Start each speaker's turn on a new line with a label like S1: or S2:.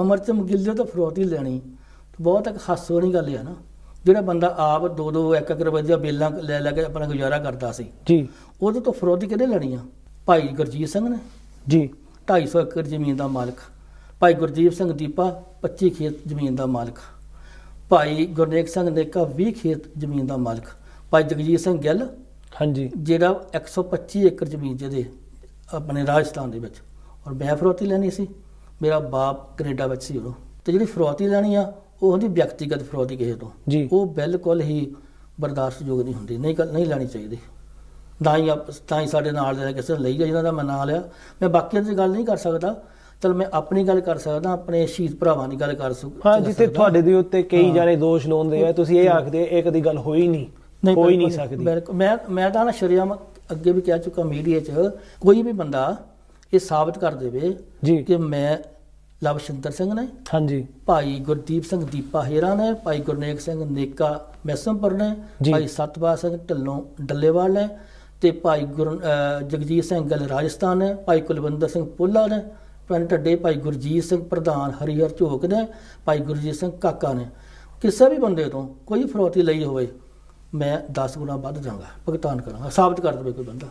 S1: ਅਮਰਚਮ ਗਿੱਲੇ ਤੋਂ ਫਰੋਤੀ ਲੈਣੀ। ਬਹੁਤ ਇੱਕ ਹਾਸੋ ਵਾਲੀ ਗੱਲ ਹੈ ਨਾ। ਜਿਹੜਾ ਬੰਦਾ ਆਪ ਦੋ ਦੋ ਇੱਕ ਇੱਕ ਰੁਪਏ ਦੀਆਂ ਬੇਲਾਂ ਲੈ ਲੈ ਕੇ ਆਪਣਾ ਗੁਜ਼ਾਰਾ ਕਰਦਾ ਸੀ।
S2: ਜੀ।
S1: ਉਹਦੇ ਤੋਂ ਫਰੋਤੀ ਕਿਹਨੇ ਲੈਣੀ ਆ? ਭਾਈ ਗੁਰਜੀਤ ਸਿੰਘ ਨੇ।
S2: ਜੀ।
S1: 250 ਏਕੜ ਜ਼ਮੀਨ ਦਾ ਮਾਲਕ। ਭਾਈ ਗੁਰਜੀਤ ਸਿੰਘ ਦੀਪਾ 25 ਖੇਤ ਜ਼ਮੀਨ ਦਾ ਮਾਲਕ। ਭਾਈ ਗੁਰਨੇਕ ਸਿੰਘ ਨੇਕਾ 20 ਖੇਤ ਜ਼ਮੀਨ ਦਾ ਮਾਲਕ। ਭਾਈ ਜਗਜੀਤ ਸਿੰਘ ਗਿੱਲ।
S2: ਹਾਂਜੀ।
S1: ਜਿਹੜਾ 125 ਏਕੜ ਜ਼ਮੀਨ ਜਿਹਦੇ ਆਪਣੇ ਰਾਜਸਥਾਨ ਦੇ ਵਿੱਚ। ਔਰ ਮੈਂ ਫਰੋਤੀ ਲੈਣੀ ਸੀ। ਮੇਰਾ ਬਾਪ ਕੈਨੇਡਾ ਵਿੱਚ ਸੀ ਉਦੋਂ। ਤੇ ਜਿਹੜੀ ਫਰੋਤੀ ਲੈਣੀ ਆ ਉਹ ਹੁੰਦੀ ਵਿਅਕਤੀਗਤ ਫਰੋਤੀ ਕਿਸੇ ਤੋਂ।
S2: ਜੀ।
S1: ਉਹ ਬਿਲਕੁਲ ਹੀ ਬਰਦਾਸ਼ਤਯੋਗ ਨਹੀਂ ਹੁੰਦੀ ਨਹੀਂ ਨਹੀਂ ਲੈਣੀ ਚਾਹੀਦੀ। ਨਾ ਹੀ ਆਪ ਤਾਂ ਹੀ ਸਾਡੇ ਨਾਲ ਦੇ ਕਿਸੇ ਲਈ ਜਿਹਨਾਂ ਦਾ ਮੈਂ ਨਾਂ ਲਿਆ ਮੈਂ ਬਾਕੀਆਂ ਦੀ ਗੱਲ ਨਹੀਂ ਕਰ ਸਕਦਾ। ਚਲ ਮੈਂ ਆਪਣੀ ਗੱਲ ਕਰ ਸਕਦਾ ਆਪਣੇ ਸ਼ਹੀਦ ਭਰਾਵਾਂ ਦੀ ਗੱਲ ਕਰ ਸਕ
S2: ਹਾਂ ਜਿੱਥੇ
S1: ਸਕਦਾ।
S2: ਤੁਹਾਡੇ ਦੇ ਉੱਤੇ ਕਈ। ਜਾਣੇ ਦੋਸ਼ ਲਾਉਂਦੇ ਆ ਤੁਸੀਂ ਇਹ ਆਖਦੇ ਇਹ ਕਦੀ ਗੱਲ ਹੋਈ ਨਹੀਂ। ਹੋਈ ਨਹੀਂ ਸਕਦੀ।
S1: ਮੈਂ ਮੈਂ ਤਾਂ ਨਾ ਸ਼ਰਿਆਮ ਅੱਗੇ ਵੀ ਕਹਿ ਚੁੱਕਾ ਮੀਡੀਆ 'ਚ ਕੋਈ ਵੀ ਬੰਦਾ ਇਹ ਸਾਬਤ ਕਰ ਦੇਵੇ
S2: ਜੀ।
S1: ਕਿ ਮੈਂ ਲਵਸ਼ਿੰਦਰ ਸਿੰਘ ਨੇ
S2: ਹਾਂਜੀ।
S1: ਭਾਈ ਗੁਰਦੀਪ ਸਿੰਘ ਦੀਪਾ ਹੇਰਾ ਨੇ ਭਾਈ ਗੁਰਨੇਕ ਸਿੰਘ ਨੇਕਾ ਮੈਸਮਪੁਰ ਨੇ। ਭਾਈ ਸਤਪਾਲ ਸਿੰਘ ਢੱਲੋਂ ਡੱਲੇਵਾਲ ਨੇ ਤੇ ਭਾਈ ਗੁਰ ਜਗਜੀਤ ਸਿੰਘ ਗੱਲ ਰਾਜਸਥਾਨ ਨੇ ਭਾਈ ਕੁਲਵਿੰਦਰ ਸਿੰਘ ਪੁੱਲਾ ਨੇ ਪਿੰਡ ਢੱਡੇ ਭਾਈ ਗੁਰਜੀਤ ਸਿੰਘ ਪ੍ਰਧਾਨ ਹਰੀਹਰ ਝੋਕ ਨੇ ਭਾਈ ਗੁਰਜੀਤ ਸਿੰਘ ਕਾਕਾ ਨੇ। ਕਿਸੇ ਵੀ ਬੰਦੇ ਤੋਂ ਕੋਈ ਫਰੋਤੀ ਲਈ ਹੋਵੇ ਮੈਂ 10 ਗੁਣਾ ਵੱਧ ਜਾਵਾਂਗਾ ਭੁਗਤਾਨ ਕਰਾਂਗਾ ਸਾਬਤ ਕਰ ਦੇਵੇ ਕੋਈ ਬੰਦਾ।